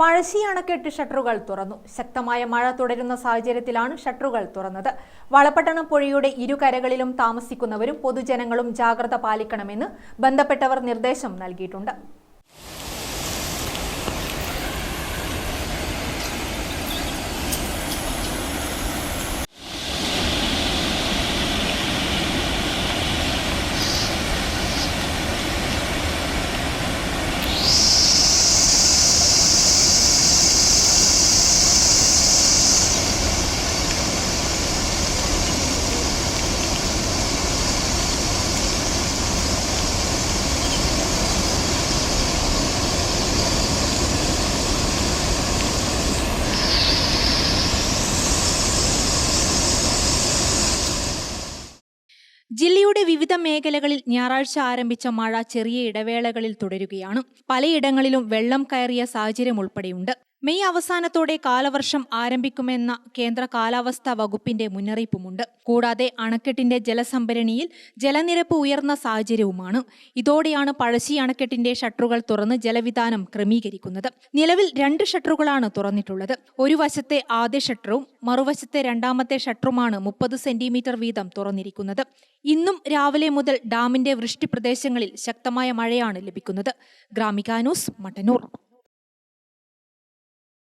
പഴശ്ശി അണക്കെട്ട് ഷട്ടറുകൾ തുറന്നു. ശക്തമായ മഴ തുടരുന്ന സാഹചര്യത്തിലാണ് ഷട്ടറുകൾ തുറന്നത്. വളപട്ടണം പുഴയുടെ ഇരുകരകളിലും താമസിക്കുന്നവരും പൊതുജനങ്ങളും ജാഗ്രത പാലിക്കണമെന്ന് ബന്ധപ്പെട്ടവർ നിർദ്ദേശം നൽകിയിട്ടുണ്ട്. ജില്ലയുടെ വിവിധ മേഖലകളിൽ ഞായറാഴ്ച ആരംഭിച്ച മഴ ചെറിയ ഇടവേളകളിൽ തുടരുകയാണ്. പലയിടങ്ങളിലും വെള്ളം കയറിയ സാഹചര്യം ഉൾപ്പെടെയുണ്ട്. മെയ് അവസാനത്തോടെ കാലവർഷം ആരംഭിക്കുമെന്ന കേന്ദ്ര കാലാവസ്ഥാ വകുപ്പിന്റെ മുന്നറിയിപ്പുമുണ്ട്. കൂടാതെ അണക്കെട്ടിന്റെ ജലസംഭരണിയിൽ ജലനിരപ്പ് ഉയർന്ന സാഹചര്യവുമാണ്. ഇതോടെയാണ് പഴശ്ശി അണക്കെട്ടിന്റെ ഷട്ടറുകൾ തുറന്ന് ജലവിധാനം ക്രമീകരിക്കുന്നത്. നിലവിൽ രണ്ട് ഷട്ടറുകളാണ് തുറന്നിട്ടുള്ളത്. ഒരു വശത്തെ ആദ്യ ഷട്ടറും മറുവശത്തെ രണ്ടാമത്തെ ഷട്ടറുമാണ് മുപ്പത് സെന്റിമീറ്റർ വീതം തുറന്നിരിക്കുന്നത്. ഇന്നും രാവിലെ മുതൽ ഡാമിന്റെ വൃഷ്ടി പ്രദേശങ്ങളിൽ ശക്തമായ മഴയാണ് ലഭിക്കുന്നത്. ഗ്രാമിക ന്യൂസ് മട്ടന്നൂർ.